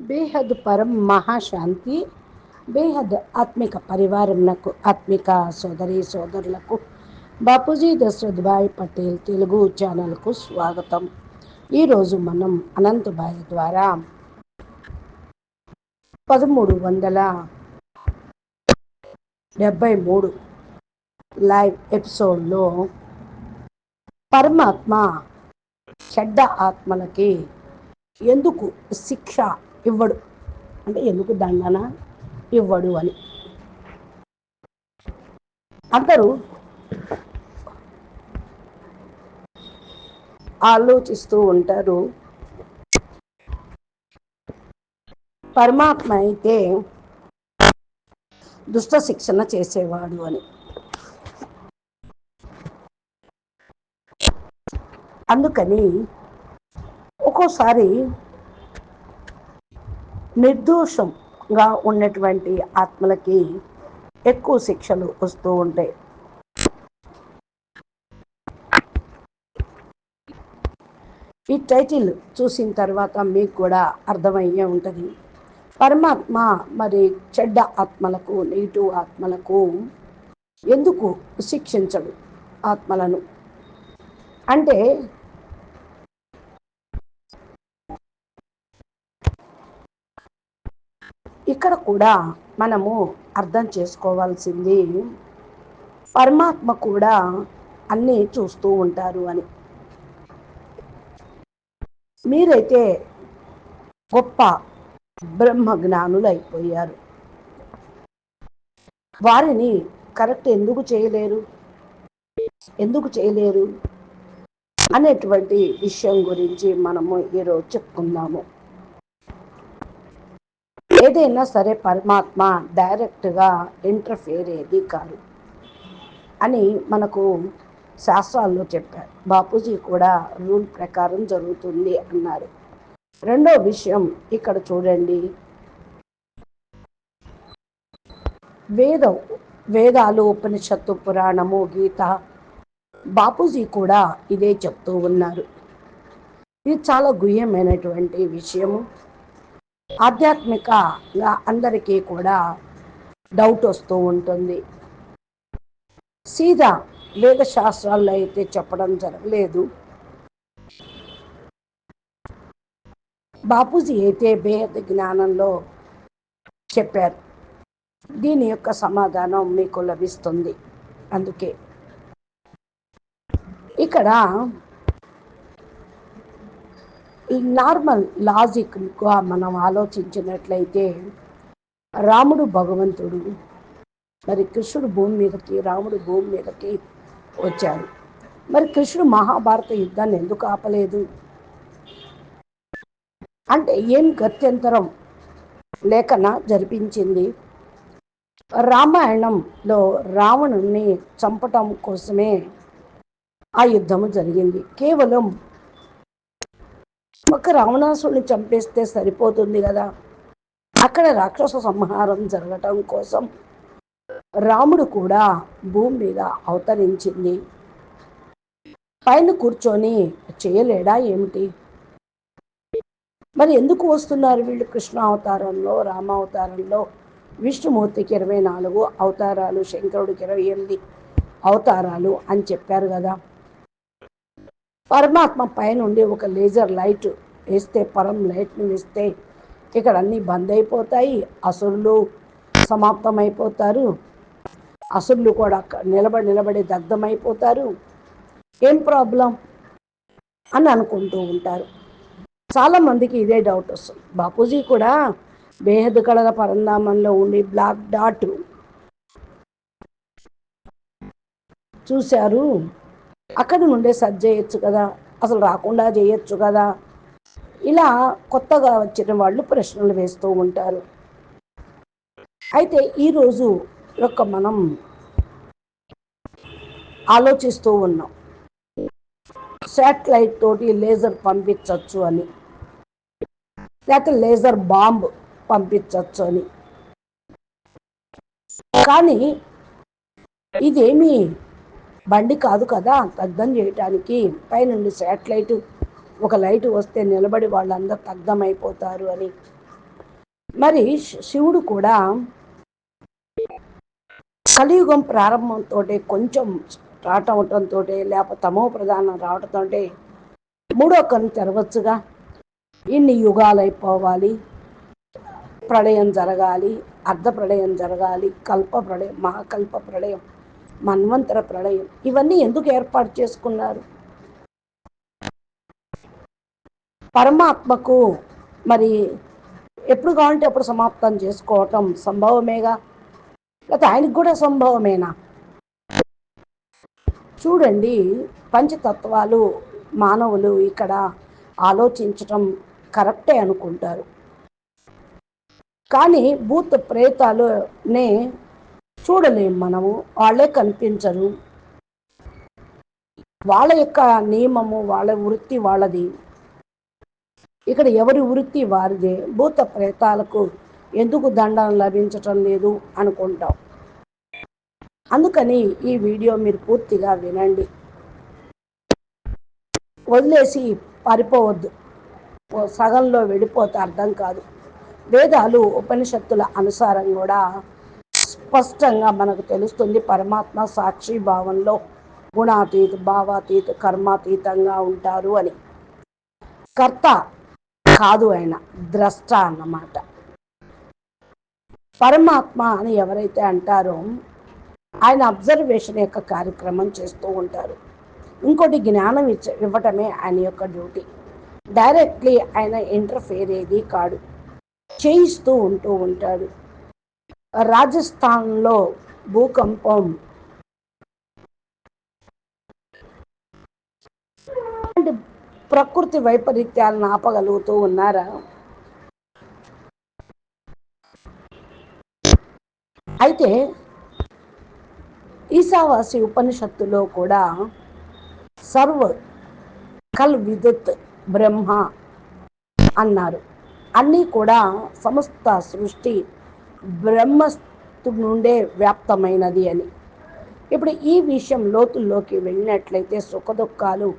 బేహద్ పరం మహాశాంతి బేహద్ ఆత్మిక పరివారంకు ఆత్మిక సోదరి సోదరులకు బాపూజీ దశరథ్భాయ్ పటేల్ తెలుగు ఛానల్కు స్వాగతం. ఈరోజు మనం అనంతభాయ్ ద్వారా పదమూడు వందల డెబ్భై మూడు లైవ్ ఎపిసోడ్లో పరమాత్మ చెడ్డ ఆత్మలకి ఎందుకు శిక్ష ఇవ్వడు. అంటే ఎందుకు దండన? ఇవ్వడు అని. అందరూ ఆలోచిస్తూ ఉంటారు. పరమాత్మ అయితే దుష్ట శిక్షణ చేసేవాడు అని. అందుకని ఒక్కోసారి నిర్దోషంగా ఉన్నటువంటి ఆత్మలకి ఎక్కువ శిక్షలు వస్తూ ఉంటాయి ఈ టైటిల్ చూసిన తర్వాత మీకు కూడా అర్థమయ్యే ఉంటుంది. పరమాత్మ మరి చెడ్డ ఆత్మలకు నెగిటివ్ ఆత్మలకు ఎందుకు శిక్షించడు ఆత్మలను? అంటే ఇక్కడ కూడా మనము అర్థం చేసుకోవాల్సింది. పరమాత్మ కూడా అన్నీ చూస్తూ ఉంటారు అని. మీరైతే గొప్ప బ్రహ్మ జ్ఞానులు అయిపోయారు వారిని కరెక్ట్ ఎందుకు చేయలేరు? ఎందుకు చేయలేరు? అనేటువంటి విషయం గురించి మనము ఈరోజు చెప్పుకుందాము. ఏదైనా సరే పరమాత్మ డైరెక్ట్గా ఇంటర్ఫేర్ ఏది కాదు అని మనకు శాస్త్రాల్లో చెప్పారు. బాపూజీ కూడా రూల్ ప్రకారం జరుగుతుంది అన్నారు. రెండో విషయం ఇక్కడ చూడండి. వేదం వేదాలు ఉపనిషత్తు పురాణము గీత బాపూజీ కూడా ఇదే చెప్తూ ఉన్నారు. ఇది చాలా గుహ్యమైనటువంటి విషయము. ఆధ్యాత్మికంగా అందరికీ కూడా డౌట్ వస్తూ ఉంటుంది. సీదా వేద శాస్త్రాల్లో అయితే చెప్పడం జరగలేదు. బాపూజీ అయితే భేద జ్ఞానంలో చెప్పారు. దీని యొక్క సమాధానం మీకు లభిస్తుంది. అందుకే ఇక్కడ నార్మల్ లాజిక్గా మనం ఆలోచించినట్లయితే రాముడు భగవంతుడు మరి కృష్ణుడు భూమి మీదకి రాముడు భూమి మీదకి వచ్చారు మరి కృష్ణుడు మహాభారత యుద్ధాన్ని ఎందుకు ఆపలేదు? అంటే ఏం గత్యంతరం లేఖన జరిపించింది? రామాయణంలో రావణుణ్ణి చంపటం కోసమే ఆ యుద్ధము జరిగింది. కేవలం ఒక రావణాసుని చంపేస్తే సరిపోతుంది కదా. అక్కడ రాక్షస సంహారం జరగటం కోసం రాముడు కూడా భూమి మీద అవతరించింది. పైన కూర్చొని చేయలేడా ఏమిటి? మరి ఎందుకు వస్తున్నారు వీళ్ళు కృష్ణ అవతారంలో రామ అవతారంలో? విష్ణుమూర్తికి ఇరవై నాలుగు అవతారాలు శంకరుడికి ఇరవై ఎనిమిది అవతారాలు అని చెప్పారు కదా. పరమాత్మ పైనుండి ఒక లేజర్ లైట్ వేస్తే పరం లైట్ని వేస్తే ఇక్కడ అన్నీ బంద్ అయిపోతాయి అసురులు సమాప్తమైపోతారు అసురులు కూడా నిలబడి నిలబడి దగ్ధమైపోతారు. ఏం ప్రాబ్లం? అని అనుకుంటూ ఉంటారు. చాలామందికి ఇదే డౌట్ వస్తుంది. బాపూజీ కూడా బేహద్ కళల పరంధామంలో ఉండి బ్లాక్ డాట్ చూశారు. అక్కడి నుండే సర్జ్ చేయొచ్చు కదా అసలు రాకుండా చేయొచ్చు కదా. ఇలా కొత్తగా వచ్చిన వాళ్ళు ప్రశ్నలు వేస్తూ ఉంటారు. అయితే ఈరోజు యొక్క మనం ఆలోచిస్తూ ఉన్నాం. శాటిలైట్ తోటి లేజర్ పంపించవచ్చు అని. లేకపోతే లేజర్ బాంబ్ పంపించవచ్చు అని. కానీ ఇదేమి బండి కాదు కదా దగ్ధం చేయటానికి. పైనుండి శాటిలైట్ ఒక లైట్ వస్తే నిలబడి వాళ్ళందరూ దగ్ధమైపోతారు అని. మరి శివుడు కూడా కలియుగం ప్రారంభంతో కొంచెం స్టార్ట్ అవటంతో లేకపోతే తమో ప్రధానం రావటంతో మూడో కన్ను తెరవచ్చుగా. ఇన్ని యుగాలు అయిపోవాలి ప్రళయం జరగాలి అర్ధ ప్రళయం జరగాలి కల్ప ప్రళయం మహాకల్ప ప్రళయం. మన్వంతర ప్రళయం. ఇవన్నీ ఎందుకు ఏర్పాటు చేసుకున్నారు? పరమాత్మకు మరి ఎప్పుడు కావాలంటే అప్పుడు సమాప్తం చేసుకోవటం సంభవమేగా? లేకపోతే ఆయనకు కూడా సంభవమేనా? చూడండి పంచతత్వాలు మానవులు ఇక్కడ ఆలోచించటం కరెక్టే అనుకుంటారు. కానీ భూత ప్రేతాలునే చూడలేము మనము. వాళ్ళే కనిపించరు. వాళ్ళ యొక్క నియమము వాళ్ళ వృత్తి వాళ్ళది. ఇక్కడ ఎవరి వృత్తి వారిదే. భూత ప్రేతాలకు ఎందుకు దండం లభించటం లేదు అనుకుంటాం. అందుకని ఈ వీడియో మీరు పూర్తిగా వినండి. వదిలేసి పారిపోవద్దు. సగంలో వెళ్ళిపోతే అర్థం కాదు. వేదాలు ఉపనిషత్తుల అనుసారం కూడా స్పష్టంగా మనకు తెలుస్తుంది పరమాత్మ సాక్షి భావంలో గుణాతీత భావాతీత కర్మాతీతంగా ఉంటారు అని. కర్త కాదు ఆయన ద్రష్ట అన్నమాట. పరమాత్మ అని ఎవరైతే అంటారో ఆయన అబ్జర్వేషన్ యొక్క కార్యక్రమం చేస్తూ ఉంటారు. ఇంకోటి జ్ఞానం ఇచ్చ ఇవ్వటమే ఆయన యొక్క డ్యూటీ. డైరెక్ట్లీ ఆయన ఇంటర్ఫేర్ ఏది కాడు చేయిస్తూ ఉంటూ ఉంటాడు. రాజస్థాన్లో భూకంపం. ప్రకృతి వైపరీత్యాలను ఆపగలుగుతూ ఉన్నారా? అయితే ఈశావాసి ఉపనిషత్తులో కూడా సర్వ కల్ విద్యుత్ బ్రహ్మ అన్నారు. అన్నీ కూడా సమస్త సృష్టి బ్రహ్మస్తు నుండే వ్యాప్తమైనది అని. ఇప్పుడు ఈ విషయం లోతుల్లోకి వెళ్ళినట్లయితే సుఖదుఖాలు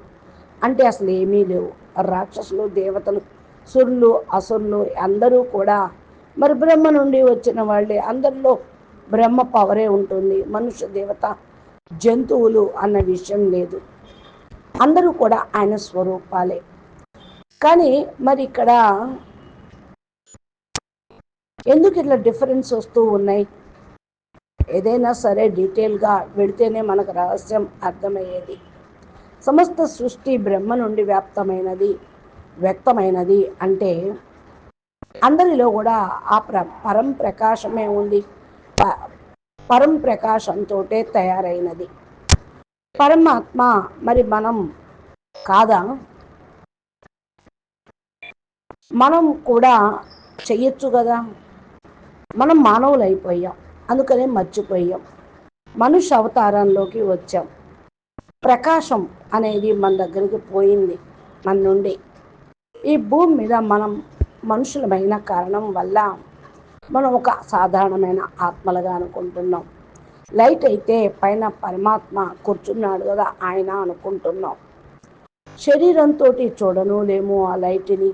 అంటే అసలు ఏమీ లేవు. రాక్షసులు దేవతలు సురులు అసురులు అందరూ కూడా మరి బ్రహ్మ నుండి వచ్చిన వాళ్ళే. అందరిలో బ్రహ్మ పవరే ఉంటుంది. మనుష్య దేవత జంతువులు అన్న విషయం లేదు. అందరూ కూడా ఆయన స్వరూపాలే. కానీ మరి ఇక్కడ ఎందుకు ఇట్లా డిఫరెన్స్ వస్తూ ఉన్నాయి? ఏదైనా సరే డీటెయిల్గా వెడితేనే మనకు రహస్యం అర్థమయ్యేది. సమస్త సృష్టి బ్రహ్మ నుండి వ్యాప్తమైనది వ్యక్తమైనది అంటే అందరిలో కూడా ఆ ప్ర పరం ప్రకాశమే ఉంది. పరం ప్రకాశంతో తయారైనది. పరమాత్మ మరి మనం కాదా? మనం కూడా చెయ్యొచ్చు కదా? మనం మానవులు అయిపోయాం అందుకనే మర్చిపోయాం. మనుష్య అవతారంలోకి వచ్చాం. ప్రకాశం అనేది మన దగ్గరికి పోయింది మన నుండి. ఈ భూమి మీద మనం మనుషులమైన కారణం వల్ల మనం ఒక సాధారణమైన ఆత్మలుగా అనుకుంటున్నాం. లైట్ అయితే పైన పరమాత్మ కూర్చున్నాడు కదా ఆయన అనుకుంటున్నాం. శరీరంతో చూడను లేము ఆ లైట్ని.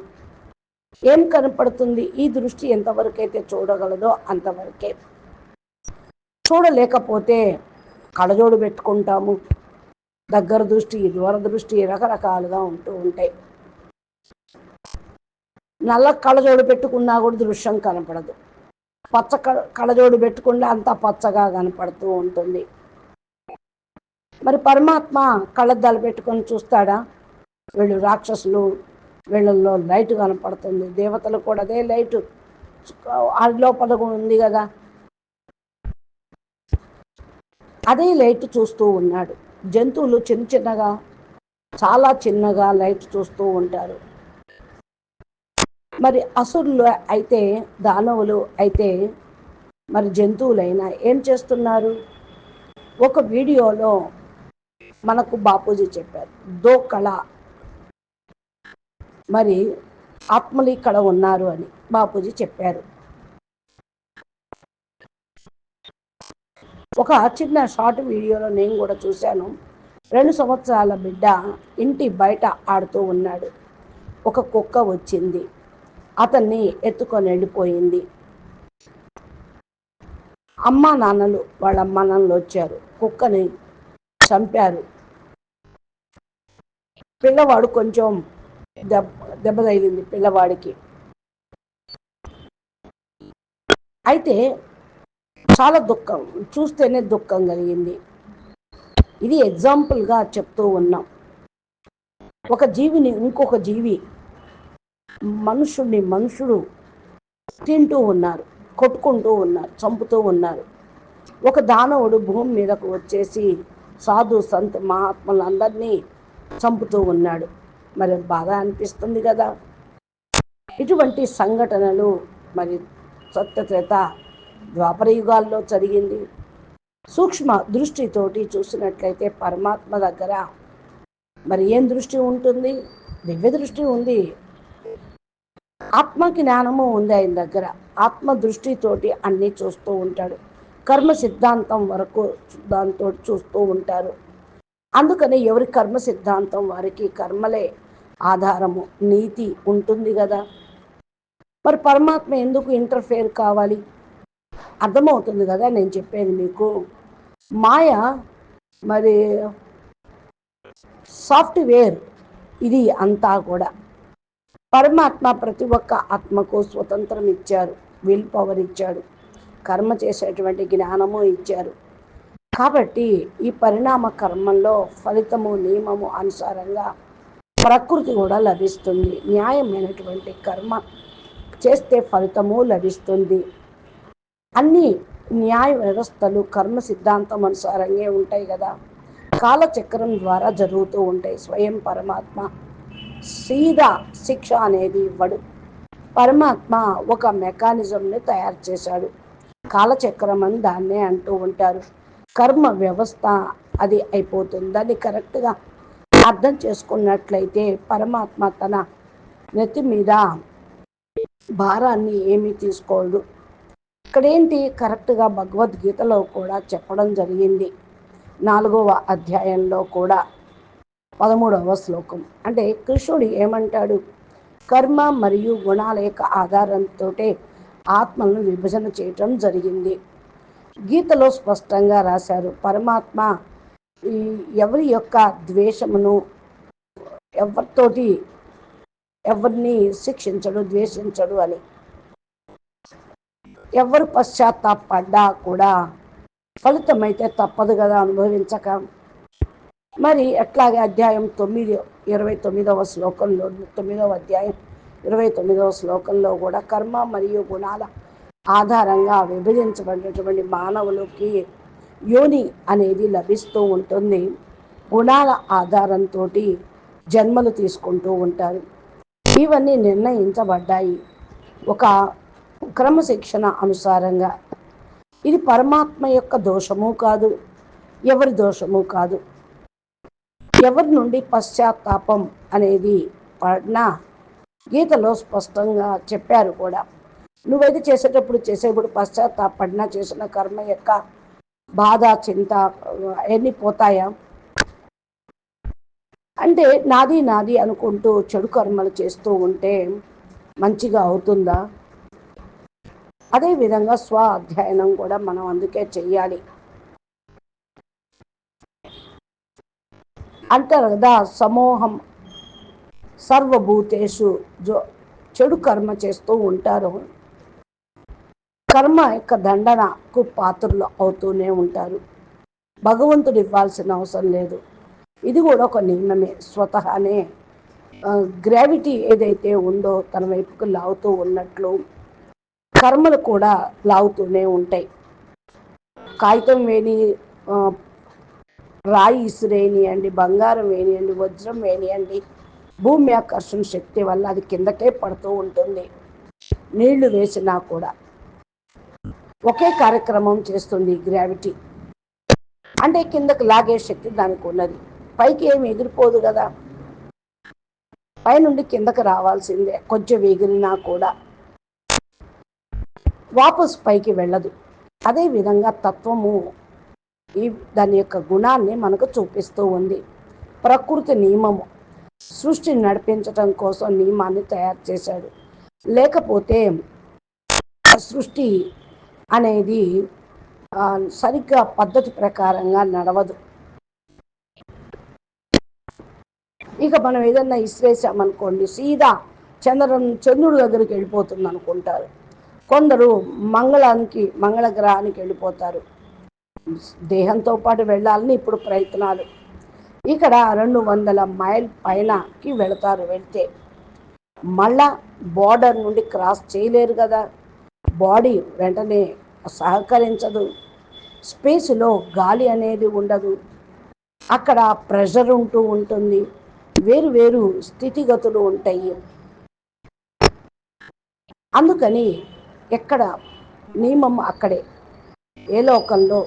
ఏం కనపడుతుంది? ఈ దృష్టి ఎంతవరకు అయితే చూడగలదో అంతవరకే. చూడలేకపోతే కళజోడు పెట్టుకుంటాము. దగ్గర దృష్టి దూర దృష్టి రకరకాలుగా ఉంటూ ఉంటాయి. నల్ల కళజోడు పెట్టుకున్నా కూడా దృశ్యం కనపడదు. పచ్చ కళజోడు పెట్టుకుంటే అంతా పచ్చగా కనపడుతూ ఉంటుంది. మరి పరమాత్మ కళ్ళద్దాలు పెట్టుకొని చూస్తాడా? వీళ్ళు రాక్షసులు వీళ్ళల్లో లైట్ కనపడుతుంది. దేవతలు కూడా అదే లైట్. లోపల ఉంది కదా. అదే లైట్ చూస్తూ ఉన్నాడు. జంతువులు చిన్న చిన్నగా చాలా చిన్నగా లైట్ చూస్తూ ఉంటారు. మరి అసురులు అయితే దానవులు అయితే మరి జంతువులైనా ఏం చేస్తున్నారు? ఒక వీడియోలో మనకు బాపూజీ చెప్పారు. దో కళ మరి ఆత్మలు ఇక్కడ ఉన్నారు అని బాపూజీ చెప్పారు. ఒక చిన్న షార్ట్ వీడియోలో నేను కూడా చూశాను. రెండు సంవత్సరాల బిడ్డ ఇంటి బయట ఆడుతూ ఉన్నాడు. ఒక కుక్క వచ్చింది. అతన్ని ఎత్తుకొని వెళ్ళిపోయింది. అమ్మా నాన్నలు వాళ్ళ అమ్మా నాన్నలు వచ్చారు. కుక్కని చంపారు. పిల్లవాడు కొంచెం దెబ్బ దెబ్బ తగిలింది పిల్లవాడికి. అయితే చాలా దుఃఖం చూస్తేనే దుఃఖం కలిగింది. ఇది ఎగ్జాంపుల్గా చెప్తూ ఉన్నాం. ఒక జీవిని ఇంకొక జీవి మనుషుడిని మనుషుడు తింటూ ఉన్నారు కొట్టుకుంటూ ఉన్నారు చంపుతూ ఉన్నారు. ఒక దానవుడు భూమి మీదకు వచ్చేసి సాధు సంత్ మహాత్ములందరినీ చంపుతూ ఉన్నాడు. మరి బాధ అనిపిస్తుంది కదా. ఇటువంటి సంఘటనలు మరి సత్యత్రేత ద్వాపర యుగాల్లో జరిగింది. సూక్ష్మ దృష్టితోటి చూసినట్లయితే పరమాత్మ దగ్గర మరి ఏం దృష్టి ఉంటుంది? దివ్య దృష్టి ఉంది. ఆత్మ జ్ఞానము ఉంది ఆయన దగ్గర. ఆత్మ దృష్టితోటి అన్నీ చూస్తూ ఉంటాడు. కర్మ సిద్ధాంతం వరకు దాంతో చూస్తూ ఉంటారు. అందుకని ఎవరి కర్మ సిద్ధాంతం వారికి కర్మలే ఆధారము నీతి ఉంటుంది కదా. మరి పరమాత్మ ఎందుకు ఇంటర్ఫేర్ కావాలి? అర్థమవుతుంది కదా నేను చెప్పేది మీకు. మాయ మరి సాఫ్ట్వేర్ ఇది అంతా కూడా. పరమాత్మ ప్రతి ఒక్క ఆత్మకు స్వతంత్రం ఇచ్చారు విల్ పవర్ ఇచ్చాడు కర్మ చేసేటువంటి జ్ఞానము ఇచ్చారు. కాబట్టి ఈ పరిణామ కర్మంలో ఫలితము నియమము అనుసారంగా ప్రకృతి కూడా లభిస్తుంది. న్యాయమైనటువంటి కర్మ చేస్తే ఫలితము లభిస్తుంది. అన్ని న్యాయ వ్యవస్థలు కర్మ సిద్ధాంతం అనుసారంగా ఉంటాయి కదా. కాలచక్రం ద్వారా జరుగుతూ ఉంటాయి. స్వయం పరమాత్మ సీదా శిక్ష అనేది ఇవ్వడు. పరమాత్మ ఒక మెకానిజంని తయారు చేశాడు. కాలచక్రం అని దాన్నే అంటూ ఉంటారు. కర్మ వ్యవస్థ అది అయిపోతుంది. అది కరెక్ట్గా అర్థం చేసుకున్నట్లయితే పరమాత్మ తన నెత్తి మీద భారాన్ని ఏమీ తీసుకోడు. ఇక్కడేంటి కరెక్ట్గా భగవద్గీతలో కూడా చెప్పడం జరిగింది. నాలుగవ అధ్యాయంలో కూడా పదమూడవ శ్లోకం. అంటే కృష్ణుడు ఏమంటాడు? కర్మ మరియు గుణాల యొక్క ఆధారంతో ఆత్మలను విభజన చేయటం జరిగింది. గీతలో స్పష్టంగా రాశారు పరమాత్మ ఈ ఎవరి యొక్క ద్వేషమును ఎవరితోటి ఎవరిని శిక్షించడు ద్వేషించడు అని. ఎవరు పశ్చాత్తాపడ్డా కూడా ఫలితం అయితే తప్పదు కదా అనుభవించక. మరి ఎట్లాగే అధ్యాయం తొమ్మిది ఇరవై తొమ్మిదవ శ్లోకంలో తొమ్మిదవ అధ్యాయం ఇరవై తొమ్మిదవ శ్లోకంలో కూడా కర్మ మరియు గుణాల ఆధారంగా విభజించబడినటువంటి మానవులకి యోని అనేది లభిస్తూ ఉంటుంది. గుణాల ఆధారంతో జన్మలు తీసుకుంటూ ఉంటారు. ఇవన్నీ నిర్ణయించబడ్డాయి. ఒక క్రమశిక్షణ అనుసారంగా. ఇది పరమాత్మ యొక్క దోషము కాదు. ఎవరి దోషము కాదు. ఎవరి నుండి పశ్చాత్తాపం అనేది పడినా గీతలో స్పష్టంగా చెప్పారు కూడా. నువ్వైతే చేసేటప్పుడు చేసేప్పుడు పశ్చాత్తాపడిన చేసిన కర్మ యొక్క బాధ చింత అవన్నీ పోతాయా? అంటే నాది నాది అనుకుంటూ చెడు కర్మలు చేస్తూ ఉంటే మంచిగా అవుతుందా? అదేవిధంగా స్వ అధ్యయనం కూడా మనం అందుకే చెయ్యాలి. అంటారు కదా సమూహం సర్వభూతేషు జో చెడు కర్మ చేస్తూ ఉంటారు. కర్మ యొక్క దండనకు పాత్రలు అవుతూనే ఉంటారు. భగవంతుడు ఇవ్వాల్సిన అవసరం లేదు. ఇది కూడా ఒక నియమమే స్వతహానే గ్రావిటీ ఏదైతే ఉందో తన వైపుకు లాగుతూ ఉన్నట్లు కర్మలు కూడా లాగుతూనే ఉంటాయి. కాగితం వేని రాయి ఇసురేనియండి బంగారం వేనియండి వజ్రం వేనియండి భూమి ఆకర్షణ శక్తి వల్ల అది కిందకే పడుతూ ఉంటుంది. నీళ్ళు వేసినా కూడా. ఒకే కార్యక్రమం చేస్తుంది గ్రావిటీ. అంటే కిందకు లాగే శక్తి దానికి ఉన్నది. పైకి ఏమి ఎగిరిపోదు కదా. పైనుండి కిందకు రావాల్సిందే. కొంచెం ఎగిరినా కూడా వాపస్ పైకి వెళ్ళదు. అదే విధంగా తత్వము ఈ దాని యొక్క గుణాన్ని మనకు చూపిస్తూ ఉంది. ప్రకృతి నియమము. సృష్టిని నడిపించటం కోసం నియమాన్ని తయారు చేశాడు. లేకపోతే సృష్టి అనేది సరిగ్గా పద్ధతి ప్రకారంగా నడవదు. ఇక మనం ఏదన్నా ఇసిరేసామనుకోండి సీదా చంద్రం చంద్రుడి దగ్గరికి వెళ్ళిపోతుంది అనుకుంటారు కొందరు మంగళానికి మంగళ గ్రహానికి వెళ్ళిపోతారు. దేహంతో పాటు వెళ్ళాలని ఇప్పుడు ప్రయత్నాలు. ఇక్కడ రెండు వందల మైల్ పైనకి వెళతారు వెళ్తే. మళ్ళా బార్డర్ నుండి క్రాస్ చేయలేరు కదా. బాడీ వెంటనే సహకరించదు. స్పేస్లో గాలి అనేది ఉండదు. అక్కడ ప్రెషర్ ఉంటూ ఉంటుంది. వేరు వేరు స్థితిగతులు ఉంటాయి. అందుకని ఎక్కడ నియమం అక్కడే. ఏ లోకంలో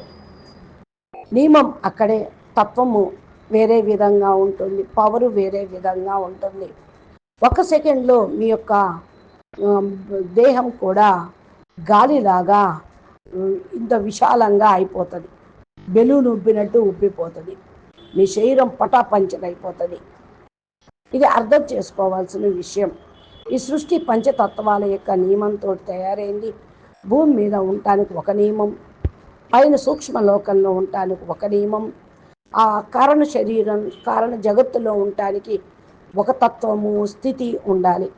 నియమం అక్కడే. తత్వము వేరే విధంగా ఉంటుంది. పవరు వేరే విధంగా ఉంటుంది. ఒక సెకండ్లో మీ యొక్క దేహం కూడా గాలిలాగా ఇంత విశాలంగా అయిపోతుంది. బెలూన్ ఉబ్బినట్టు ఉబ్బిపోతుంది. మీ శరీరం పటాపంచలైపోతుంది ఇది అర్థం చేసుకోవాల్సిన విషయం. ఈ సృష్టి పంచతత్వాల యొక్క నియమంతో తయారైంది. భూమి మీద ఉండటానికి ఒక నియమం. పైన సూక్ష్మ లోకంలో ఉండటానికి ఒక నియమం. ఆ కారణ శరీరం కారణ జగత్తులో ఉండటానికి ఒక తత్వము స్థితి ఉండాలి.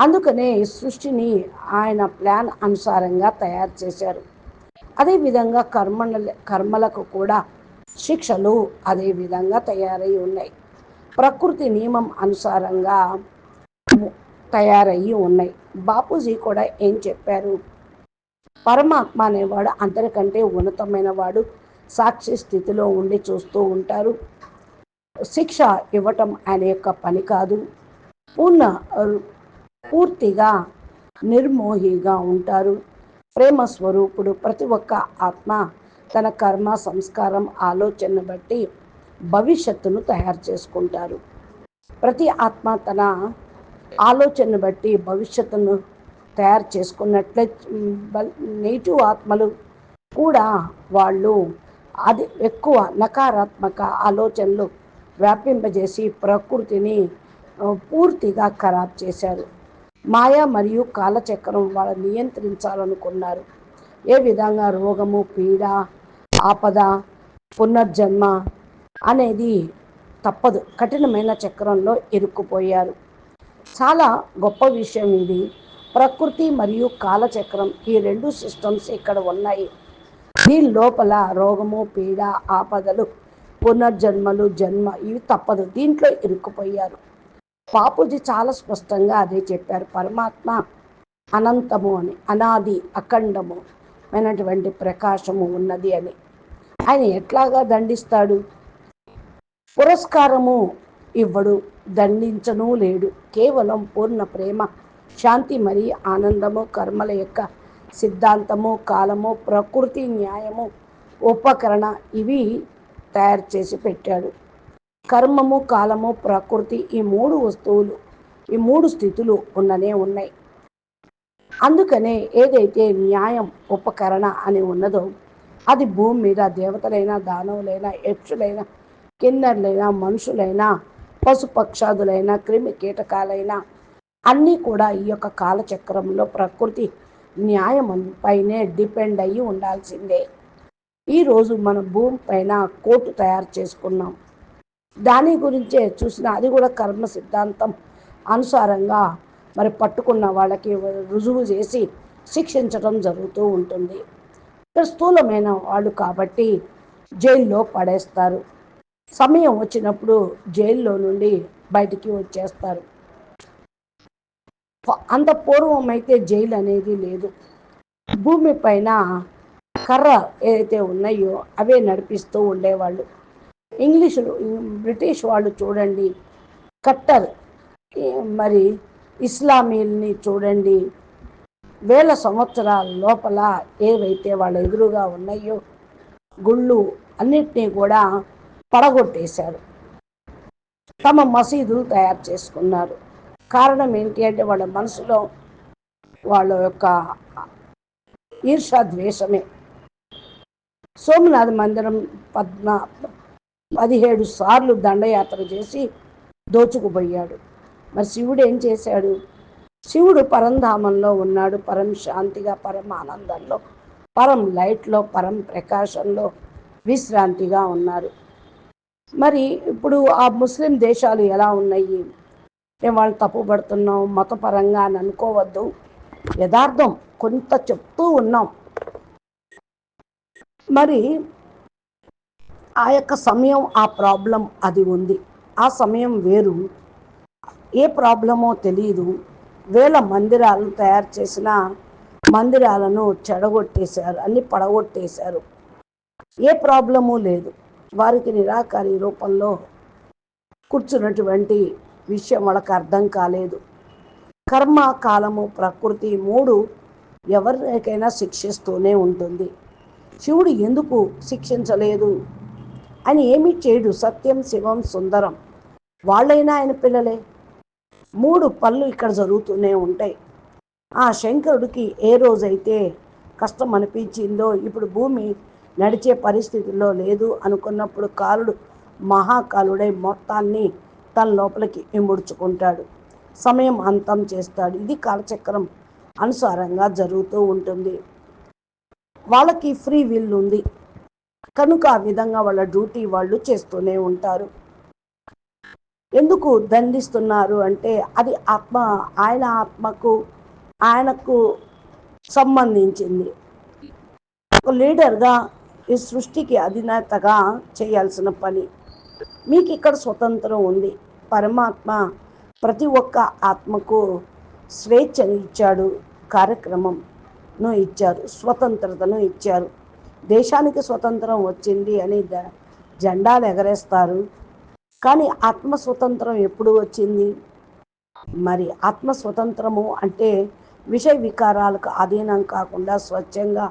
అందుకనే సృష్టిని ఆయన ప్లాన్ అనుసారంగా తయారు చేశారు. అదేవిధంగా కర్మ కర్మలకు కూడా శిక్షలు అదే విధంగా తయారై ఉన్నాయి. ప్రకృతి నియమం అనుసారంగా తయారయ్యి ఉన్నాయి. బాపూజీ కూడా ఏం చెప్పారు? పరమాత్మ అనేవాడు అందరికంటే ఉన్నతమైన వాడు సాక్షి స్థితిలో ఉండి చూస్తూ ఉంటారు. శిక్ష ఇవ్వటం ఆయన యొక్క పని కాదు. పూర్ణ పూర్తిగా నిర్మోహిగా ఉంటారు. ప్రేమ స్వరూపుడు ప్రతి ఒక్క ఆత్మ తన కర్మ సంస్కారం ఆలోచన బట్టి భవిష్యత్తును తయారు చేసుకుంటారు. ప్రతి ఆత్మ తన ఆలోచన బట్టి భవిష్యత్తును తయారు చేసుకున్నట్లే నెగిటివ్ ఆత్మలు కూడా వాళ్ళు అది ఎక్కువ నకారాత్మక ఆలోచనలు వ్యాపింపజేసి ప్రకృతిని పూర్తిగా ఖరాబ్ చేశారు. మాయా మరియు కాలచక్రం వాళ్ళు నియంత్రించాలనుకున్నారు. ఏ విధంగా రోగము పీడ ఆపద పునర్జన్మ అనేది తప్పదు. కఠినమైన చక్రంలో ఇరుక్కుపోయారు. చాలా గొప్ప విషయం ఇది. ప్రకృతి మరియు కాలచక్రం ఈ రెండు సిస్టమ్స్ ఇక్కడ ఉన్నాయి. దీని లోపల రోగము పీడ ఆపదలు పునర్జన్మలు జన్మ ఇవి తప్పదు. దీంట్లో ఇరుక్కుపోయారు. పాపుజీ చాలా స్పష్టంగా అదే చెప్పారు పరమాత్మ అనంతము అని అనాది అఖండము అయినటువంటి ప్రకాశము ఉన్నది అని. ఆయన ఎట్లాగా దండిస్తాడు? పురస్కారము ఇవ్వడు దండించను లేడు. కేవలం పూర్ణ ప్రేమ శాంతి మరియు ఆనందము కర్మల యొక్క సిద్ధాంతము కాలము ప్రకృతి న్యాయము ఉపకరణ ఇవి తయారు చేసి పెట్టాడు. కర్మము కాలము ప్రకృతి ఈ మూడు వస్తువులు ఈ మూడు స్థితులు ఉన్ననే ఉన్నాయి. అందుకనే ఏదైతే న్యాయం ఉపకరణ అని ఉన్నదో అది భూమి మీద దేవతలైనా దానవులైనా యక్షులైనా కిన్నర్లైనా మనుషులైనా పశుపక్షాదులైనా క్రిమి కీటకాలైనా అన్నీ కూడా ఈ యొక్క కాలచక్రంలో ప్రకృతి న్యాయం పైనే డిపెండ్ అయ్యి ఉండాల్సిందే. ఈరోజు మన భూమి పైన కోర్టు తయారు చేసుకున్నాం. దాని గురించే చూసిన అది కూడా కర్మ సిద్ధాంతం అనుసారంగా మరి పట్టుకున్న వాళ్ళకి రుజువు చేసి శిక్షించడం జరుగుతూ ఉంటుంది. స్థూలమైన వాళ్ళు కాబట్టి జైల్లో పడేస్తారు. సమయం వచ్చినప్పుడు జైల్లో నుండి బయటికి వచ్చేస్తారు. అంత పూర్వం అయితే జైలు అనేది లేదు. భూమి పైన కర్ర ఏదైతే ఉన్నాయో అవే నడిపిస్తూ ఉండేవాళ్ళు. ఇంగ్లీషులు బ్రిటిష్ వాళ్ళు చూడండి కట్టర్ మరి ఇస్లామీల్ని చూడండి వేల సంవత్సరాల లోపల ఏవైతే వాళ్ళ ఎదురుగా ఉన్నాయో గుళ్ళు అన్నిటినీ కూడా పడగొట్టేశారు. తమ మసీదులు తయారు చేసుకున్నారు. కారణం ఏంటి అంటే వాళ్ళ మనసులో వాళ్ళ యొక్క ఈర్షా ద్వేషమే. సోమనాథ్ మందిరం పద్మ పదిహేడు సార్లు దండయాత్ర చేసి దోచుకుపోయాడు. మరి శివుడు ఏం చేశాడు? శివుడు పరంధామంలో ఉన్నాడు. పరం శాంతిగా పరం ఆనందంలో పరం లైట్లో పరం ప్రకాశంలో విశ్రాంతిగా ఉన్నారు. మరి ఇప్పుడు ఆ ముస్లిం దేశాలు ఎలా ఉన్నాయి? మేము వాళ్ళు తప్పుపడుతున్నాం మతపరంగా అని అనుకోవద్దు. యథార్థం కొంత చెప్తూ ఉన్నాం. మరి ఆ యొక్క సమయం ఆ ప్రాబ్లం అది ఉంది. ఆ సమయం వేరు. ఏ ప్రాబ్లమో తెలియదు వేల మందిరాలను తయారు చేసిన మందిరాలను చెడగొట్టేశారు అన్ని పడగొట్టేశారు. ఏ ప్రాబ్లము లేదు. వారికి నిరాకారి రూపంలో కూర్చున్నటువంటి విషయం వాళ్ళకి అర్థం కాలేదు. కర్మ కాలము ప్రకృతి మూడు ఎవరికైనా శిక్షిస్తూనే ఉంటుంది. శివుడు ఎందుకు శిక్షించలేదు? అని ఏమీ చేయడు సత్యం శివం సుందరం. వాళ్ళైనా ఆయన పిల్లలే. మూడు పళ్ళు ఇక్కడ జరుగుతూనే ఉంటాయి. ఆ శంకరుడికి ఏ రోజైతే కష్టం అనిపించిందో ఇప్పుడు భూమి నడిచే పరిస్థితుల్లో లేదు అనుకున్నప్పుడు కాలుడు మహాకాలుడై మొత్తాన్ని తన లోపలికి ఇముడుచుకుంటాడు. సమయం అంతం చేస్తాడు. ఇది కాలచక్రం అనుసారంగా జరుగుతూ ఉంటుంది. వాళ్ళకి ఫ్రీ విల్ ఉంది. కనుక ఆ విధంగా వాళ్ళ డ్యూటీ వాళ్ళు చేస్తూనే ఉంటారు. ఎందుకు దండిస్తున్నారు అంటే అది ఆత్మ ఆయన ఆత్మకు ఆయనకు సంబంధించింది. ఒక లీడర్గా ఈ సృష్టికి అధినేతగా చేయాల్సిన పని మీకు ఇక్కడ స్వతంత్రం ఉంది. పరమాత్మ ప్రతి ఒక్క ఆత్మకు స్వేచ్ఛను ఇచ్చాడు కార్యక్రమంను ఇచ్చారు స్వతంత్రతను ఇచ్చారు. దేశానికి స్వతంత్రం వచ్చింది అని జెండాలు ఎగరేస్తారు. కానీ ఆత్మ స్వతంత్రం ఎప్పుడు వచ్చింది? మరి ఆత్మ స్వతంత్రము అంటే విషయ వికారాలకు అధీనం కాకుండా స్వచ్ఛంగా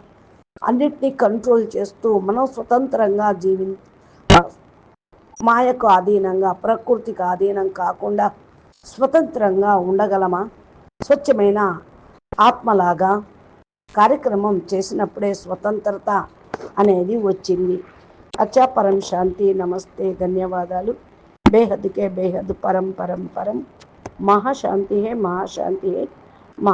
అన్నిటినీ కంట్రోల్ చేస్తూ మనం స్వతంత్రంగా జీవి మాయకు అధీనంగా ప్రకృతికి అధీనం కాకుండా స్వతంత్రంగా ఉండగలమా? స్వచ్ఛమైన ఆత్మలాగా కార్యక్రమం చేసినప్పుడే స్వతంత్రత అనేది వచ్చింది. అచ్చా పరం శాంతి నమస్తే ధన్యవాదాలు. బేహద్కే బేహద్ పరం పరం పరం. మహాశాంతి హే మహాశాంతి హే.